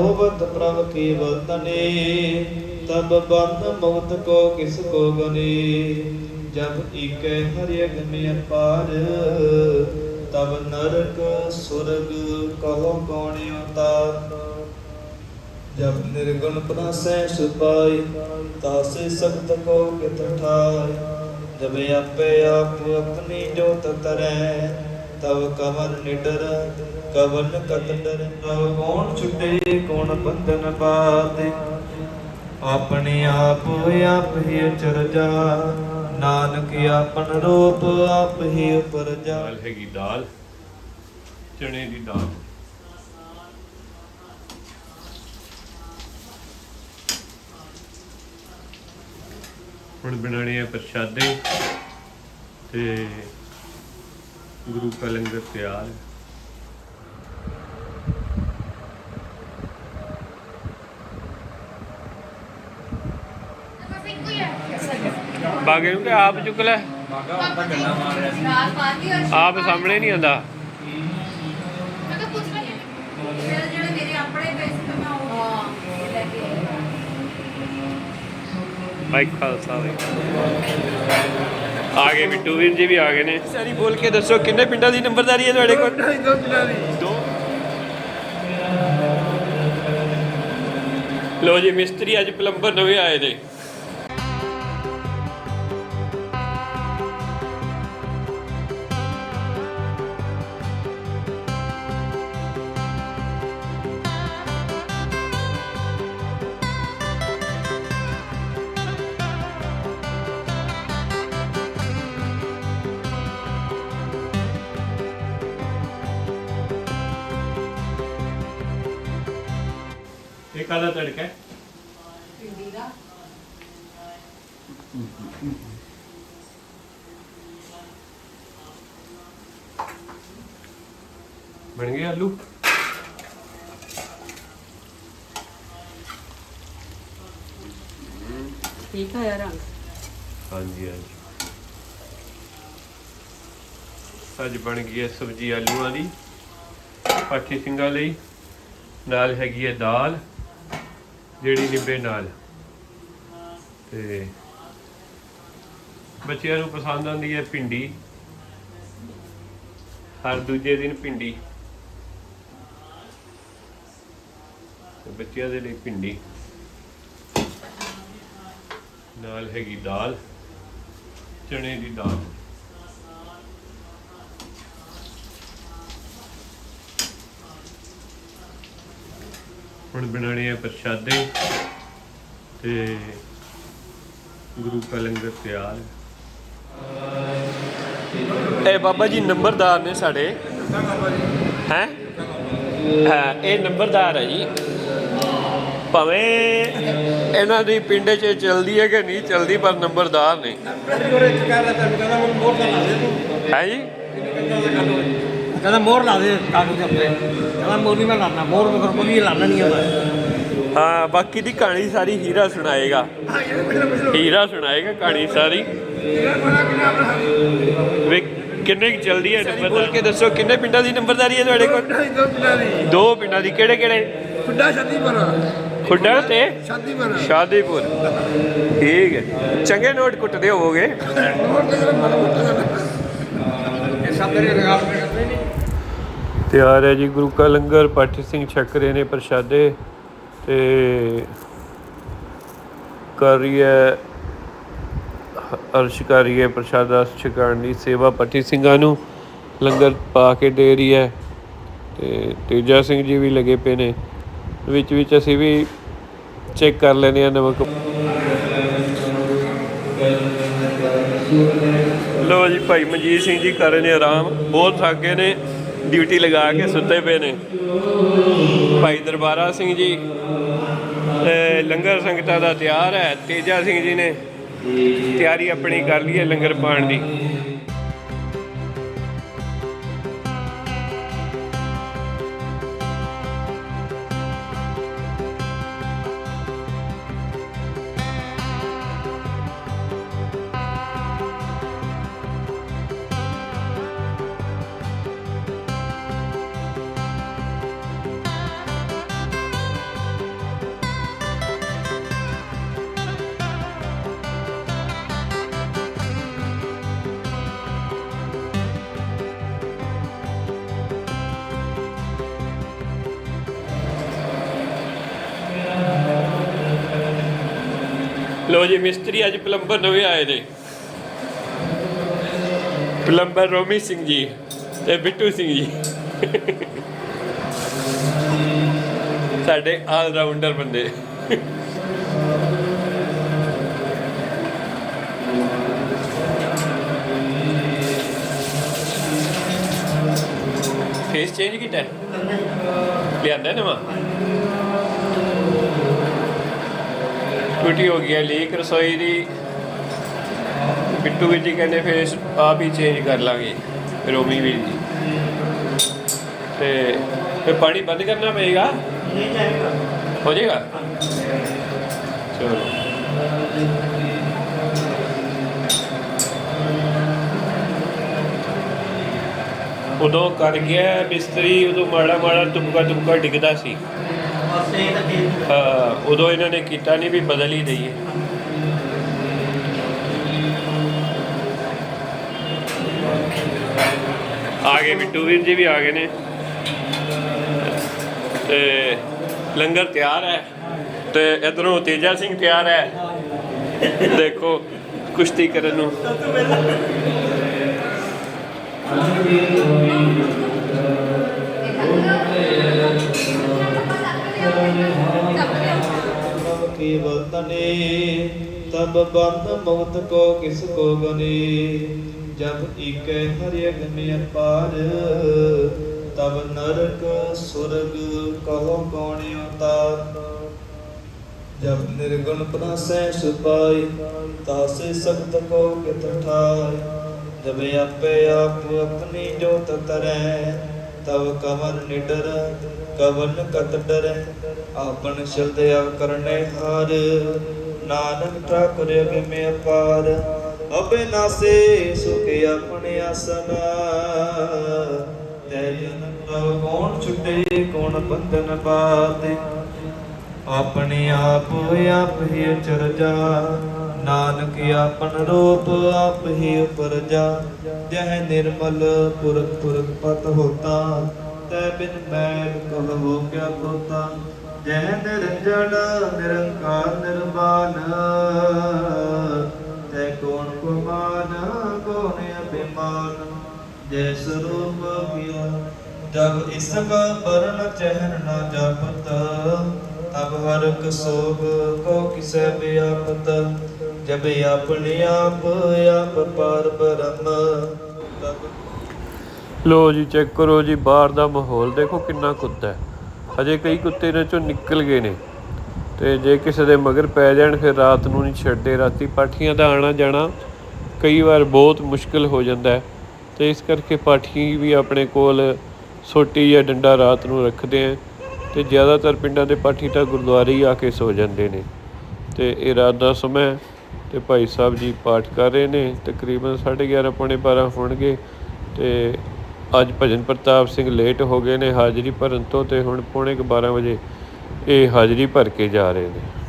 ਹੋਵਤ ਪ੍ਰਭ ਕੀ ਵਤਨੇ ਤਬ ਬੰਦ ਮੌਤ ਕੋ ਕਿਸ ਕੋ ਗਨੇ ਜਬ ਈਕੈ ਹਰਿ ਅਗਮਿ ਅਪਾਰ, ਤਬ ਨਰਕ ਸੁਰਗ ਕਹੋ ਕੌਣਿ ਉਤਾਰ। ਜਬ ਨਿਰਗੁਣ ਪ੍ਰਸੈ ਸੁਪਾਈ ਤਾਸੇ ਸਖਤ ਕੋ ਕਿਤ ਜਬ ਆਪੇ ਆਪ ਆਪਣੀ ਜੋਤ ਤਰੈ ਤਵ ਕਮਲ ਨਿਡਰ ਕਵਨ ਕਤੰਦਰ ਤਵ ਕੋਣ ਛੁਟੇ ਕੋਣ ਬੰਧਨ ਪਾਤੇ। ਆਪਣੇ ਆਪ ਆਪ ਹੀ ਅਚਰ ਜਾ। ਨਾਨਕ ਆਪਨ ਰੂਪ ਆਪ ਹੀ ਉਪਰ ਜਾ। ਦਾਲ ਹੈਗੀ ਦਾਲ ਚਣੇ ਦੀ ਦਾਲ। ਹੁਣ ਬਣਾਣੇ ਆ ਪ੍ਰਸ਼ਾਦੇ ਤੇ ਗੁਰੂ ਕਾ ਲੰਗਰ ਤਿਆਰ ਹੈ। ਬਾਗੇ ਨੂੰ ਕਿ ਆਪ ਚੁੱਕ ਲੈ। ਆਪ ਸਾਹਮਣੇ ਨਹੀਂ ਆਂਦਾ ਮੈਂ ਤਾਂ ਪੁੱਛ ਰਹੀ ਹਾਂ ਜਿਹੜੇ ਜਿਹੜੇ ਮੇਰੇ ਆਪਣੇ ਪਏ ਸੀ ਤਾਂ ਮੈਂ ਉਹ ਲੈ ਕੇ ਆਈ। ਬਾਈਕ ਖਾਲਸਾ ਵੀ ਆ ਗਏ ਬਿੱਟੂ ਵੀਰ ਜੀ ਵੀ ਆ ਗਏ ਨੇ। ਸਾਰੀ ਬੋਲ ਕੇ ਦੱਸੋ ਕਿੰਨੇ ਪਿੰਡਾਂ ਦੀ ਨੰਬਰਦਾਰੀ ਹੈ ਤੁਹਾਡੇ ਕੋਲ? ਦੋ ਪਿੰਡਾਂ ਦੀ। ਦੋ। ਲੋ ਜੀ ਮਿਸਤਰੀ ਅੱਜ ਪਲੰਬਰ ਨਵੇਂ ਆਏ ਨੇ। ਕਾਹਦਾ ਤੜਕਾ ਹੈ? ਪਿੰਡੀ ਦਾ। ਬਣ ਗਏ ਆਲੂ? ਠੀਕ ਆ ਰੰਗ। ਹਾਂਜੀ ਹਾਂਜੀ। ਅੱਜ ਬਣ ਗਈ ਹੈ ਸਬਜ਼ੀ ਆਲੂਆਂ ਦੀ ਪਾਠੀ ਸਿੰਘਾਂ ਲਈ। ਨਾਲ ਹੈਗੀ ਹੈ ਦਾਲ। ਜਿਹੜੀ ਨਿੰਬੇ ਨਾਲ। ਤੇ ਬੱਚਿਆਂ ਨੂੰ ਪਸੰਦ ਆਉਂਦੀ ਹੈ ਭਿੰਡੀ। ਹਰ ਦੂਜੇ ਦਿਨ ਭਿੰਡੀ। ਤੇ ਬੱਚਿਆਂ ਦੇ ਲਈ ਭਿੰਡੀ। ਨਾਲ ਹੈਗੀ ਦਾਲ। ਚਣੇ ਦੀ ਦਾਲ। ਹੁਣ ਬਣਾਣੇ ਆ ਪ੍ਰਸ਼ਾਦੇ ਤੇ ਗੁਰੂ ਕਾ ਲੰਗਰ ਤਿਆਰ ਹੈ। ਇਹ ਬਾਬਾ ਜੀ ਨੰਬਰਦਾਰ ਨੇ ਸਾਡੇ। ਹੈ? ਹਾਂ ਇਹ ਨੰਬਰਦਾਰ ਹੈ ਜੀ। ਭਾਵੇਂ ਇਹਨਾਂ ਦੀ ਪਿੰਡ 'ਚ ਚਲਦੀ ਹੈ ਕਿ ਨਹੀਂ ਚਲਦੀ ਪਰ ਨੰਬਰਦਾਰ ਨੇ। ਹੈ ਜੀ? ਕਹਿੰਦਾ ਮੋਹਰ ਲਾ ਦੇ ਕਾਗਜ਼ ਦੇ ਉੱਤੇ। ਕਹਿੰਦਾ ਮੋਹਰ ਨਹੀਂ ਮੈਂ ਲਾਣਾ ਮੋਹਰ ਮਗਰ ਕੋਈ ਲਾਣਾ ਨਹੀਂ ਆਉਂਦਾ ਹਾਂ ਬਾਕੀ ਦੀ ਕਹਾਣੀ ਸਾਰੀ ਹੀਰਾ ਸੁਣਾਏਗਾ। ਹੀਰਾ ਸੁਣਾਏਗਾ ਕਹਾਣੀ ਸਾਰੀ। ਵੇ ਕਿੰਨੇ ਕੁ ਜਲਦੀ ਹੈ ਨੰਬਰ ਬੋਲ ਕੇ ਦੱਸੋ ਕਿੰਨੇ ਪਿੰਡਾਂ ਦੀ ਨੰਬਰਦਾਰੀ ਹੈ ਤੁਹਾਡੇ ਕੋਲ? ਦੋ ਪਿੰਡਾਂ ਦੀ। ਦੋ ਪਿੰਡਾਂ ਦੀ ਕਿਹੜੇ ਕਿਹੜੇ? ਖੁੱਡਾ ਬਣਾ ਖੁੱਡਾ ਤੇ ਬਣਾ ਸ਼ਾਦੀਪੁਰ ਠੀਕ ਹੈ। ਚੰਗੇ ਨੋਟ ਕੁੱਟਦੇ ਹੋਵੋਗੇ। ਤੇ ਮਨ ਇਹ ਸਭ ਤੇਰੇ ਰਗਾਲ ਤਿਆਰ ਹੈ ਜੀ, ਗੁਰੂ ਕਾ ਲੰਗਰ ਪਾਠੀ ਸਿੰਘ ਛਕ ਰਹੇ ਨੇ ਪ੍ਰਸ਼ਾਦੇ ਤੇ ਕਰ ਰਹੀ ਹੈ, ਅਰਸ਼ ਕਰ ਰਹੀ ਹੈ ਪ੍ਰਸ਼ਾਦਾ ਛਕਾਉਣ ਦੀ ਸੇਵਾ ਪਾਠੀ ਸਿੰਘਾਂ ਨੂੰ ਲੰਗਰ ਪਾ ਕੇ ਦੇ ਰਹੀ ਹੈ ਤੇ ਤੇਜਾ ਸਿੰਘ ਜੀ ਵੀ ਲੱਗੇ ਪਏ ਨੇ। ਵਿੱਚ ਵਿੱਚ ਅਸੀਂ ਵੀ ਚੈੱਕ ਕਰ ਲੈਂਦੇ ਆ ਨਮਕ। ਲੋ ਜੀ, ਭਾਈ ਮਨਜੀਤ ਸਿੰਘ ਜੀ ਕਰ ਰਹੇ ਨੇ ਆਰਾਮ, ਬਹੁਤ ਥੱਕ ਗਏ ਨੇ। ਡਿਊਟੀ ਲਗਾ ਕੇ ਸੁੱਤੇ ਪਏ ਨੇ। ਭਾਈ ਦਰਬਾਰਾ ਸਿੰਘ ਜੀ ਲੰਗਰ ਸੰਗਤਾਂ ਦਾ ਤਿਆਰ ਹੈ। ਤੇਜਾ ਸਿੰਘ ਜੀ ਨੇ ਤਿਆਰੀ ਆਪਣੀ ਕਰ ਲਈ ਹੈ ਲੰਗਰ ਪਾਣ ਦੀ। ਲੋ ਜੀ, ਮਿਸਤਰੀ ਅੱਜ ਪਲੰਬਰ ਨਵੇਂ ਆਏ ਨੇ। ਪਲੰਬਰ ਰੋਮੀ ਸਿੰਘ ਜੀ ਤੇ ਬਿੱਟੂ ਸਿੰਘ ਜੀ। ਸਾਡੇ ਆਲ ਰਾਊਂਡਰ ਬੰਦੇ। ਫੇਸ ਚੇਂਜ ਕੀਤਾ ਲਿਆਂਦਾ ਨਵਾਂ? ਟੁੱਟੀ ਹੋ ਗਈ ਹੈ, ਲੀਕ ਰਸੋਈ ਦੀ। ਬਿੱਟੂ ਵੀਰ ਜੀ ਕਹਿੰਦੇ ਫੇਸ ਆਪ ਹੀ ਚੇਂਜ ਕਰ ਲਾਂਗੇ ਰੋਮੀ ਵੀਰ ਜੀ। ਤੇ ਫਿਰ ਪਾਣੀ ਬੰਦ ਕਰਨਾ ਪਏਗਾ? ਨਹੀਂ ਜਾਏਗਾ ਹੋ ਜਾਏਗਾ? ਚਲੋ। ਉਦੋਂ ਕਰ ਗਿਆ ਮਿਸਤਰੀ, ਉਦੋਂ ਮਾੜਾ ਮਾੜਾ ਤੁਮਕਾ ਤੁਮਕਾ ਡਿੱਗਦਾ ਸੀ। ਹਾਂ, ਉਦੋਂ ਇਹਨਾਂ ਨੇ ਕੀਤਾ ਨਹੀਂ ਵੀ ਬਦਲ ਹੀ ਦਈਏ। ਆ ਗਏ ਬਿੱਟੂ ਵੀਰ ਜੀ ਵੀ ਆ ਗਏ ਨੇ। ਤੇ ਲੰਗਰ ਤਿਆਰ ਹੈ। ਤੇ ਇਧਰੋਂ ਤੇਜਾ ਸਿੰਘ ਤਿਆਰ ਹੈ। ਦੇਖੋ ਕੁਸ਼ਤੀ ਕਰਨ ਨੂੰ। ਤਬ ਬੰਦ ਮੌਤ ਕੋ ਕਿਸ ਕੋ ਗਨੇ ਜਬ ਏਕੈ ਹਰਿ ਅਗਮਿ ਅਪਾਰ, ਤਬ ਨਰਕ ਸੁਰਗ ਕਹੋ ਕੌਣ ਉਤਾਰ। ਜਬ ਨਿਰਗੁਣ ਪ੍ਰਸੈ ਸੁਪਾਈ ਤਾਸੇ ਸਬਦ ਕੋ ਕਿਤ ਠਾਇ ਜਬ ਆਪੇ ਆਪ ਆਪਣੀ ਜੋਤ ਤਰੈ, ਤਬ ਕਵਨ ਨਿਡਰ, ਕਵਨ ਕਤ ਡਰੈ। ਆਪਨ ਸ਼ਰਧਿਆ ਕਰਨੇ ਹਰ। ਨਾਨਕ ਠਾਕੁਰ ਅਗੇ ਅਪਾਰ। ਅਬੇ ਨਾਸੇ ਸੁਖ ਆਪਣੇ ਆਸਨ। ਤੈ ਜਨ ਕੋਣ ਛੁੱਟੇ, ਕੋਣ ਬੰਧਨ ਬਾਤੇ। ਆਪਣੇ ਆਪ ਆਪ ਹੀ ਚਰਜਾ ਨਾਨਕ ਆਪਨ ਰੂਪ, ਆਪ ਹੀ ਉਪਰਜਾ ਜਹ ਨਿਰਮਲ ਪੁਰਖ ਪੁਰਖ ਪਤ ਹੋਤਾ। ਤੈ ਬਿਨ ਮੈਂ ਕਹਵੋ ਕਿਆ ਕੋਤਾ ਜੈ ਨਿਰੰਜਨ ਨਿਰੰਕਾਰ ਨਿਰਵਾਨ ਤੈ ਕੌਣ ਕੁਮਾਨ ਕੌਣ ਅਭਿਮਾਨ ਜੈ ਸਰੂਪ ਕਿਆ ਜਬ ਇਸਕਾ ਬਰਨ ਚਹਿਨ ਨਾ ਜਪਤ, ਤਬ ਹਰਕ ਸੋਗ ਕੋ ਕਿਸੈ ਬਿਆਪਤ ਜਬ ਆਪਣੇ ਆਪ ਆਪ ਪਾਰ ਬ੍ਰਹਮ। ਤਬ ਲੋ ਜੀ, ਚੈੱਕ ਕਰੋ ਜੀ, ਬਾਹਰ ਦਾ ਮਾਹੌਲ ਦੇਖੋ ਕਿੰਨਾ ਕੁੱਤਾ ਹੈ। ਹਜੇ ਕਈ ਕੁੱਤੇ ਇਹਨਾਂ ਚੋਂ ਨਿਕਲ ਗਏ ਨੇ। ਤੇ ਜੇ ਕਿਸੇ ਦੇ ਮਗਰ ਪੈ ਜਾਣ, ਫਿਰ ਰਾਤ ਨੂੰ ਨਹੀਂ ਛੱਡਦੇ। ਰਾਤੀ ਪਾਠੀਆਂ ਦਾ ਆਣਾ ਜਾਣਾ ਕਈ ਵਾਰ ਬਹੁਤ ਮੁਸ਼ਕਲ ਹੋ ਜਾਂਦਾ ਹੈ। ਤੇ ਇਸ ਕਰਕੇ ਪਾਠੀ ਵੀ ਆਪਣੇ ਕੋਲ ਸੋਟੀ ਜਾਂ ਡੰਡਾ ਰਾਤ ਨੂੰ ਰੱਖਦੇ ਆ। ਤੇ ਜ਼ਿਆਦਾਤਰ ਪਿੰਡਾਂ ਦੇ ਪਾਠੀ ਤਾਂ ਗੁਰਦੁਆਰੇ ਹੀ ਆ ਕੇ ਸੋ ਜਾਂਦੇ ਨੇ। ਤੇ ਇਹ ਰਾਤ ਦਾ ਸਮਾਂ ਹੈ ਤੇ ਭਾਈ ਸਾਹਿਬ ਜੀ ਪਾਠ ਕਰ ਰਹੇ ਨੇ। ਤਕਰੀਬਨ 11:30 ਪੌਣੇ 12 ਹੋਣਗੇ। ਤੇ ਅੱਜ ਭਜਨ ਪ੍ਰਤਾਪ ਸਿੰਘ ਲੇਟ ਹੋ ਗਏ ਨੇ ਹਾਜ਼ਰੀ ਭਰਨ ਤੋਂ ਤੇ ਹੁਣ ਪੌਣੇ ਕੁ 12 ਵਜੇ ਇਹ ਹਾਜ਼ਰੀ ਭਰ ਕੇ ਜਾ ਰਹੇ ਨੇ।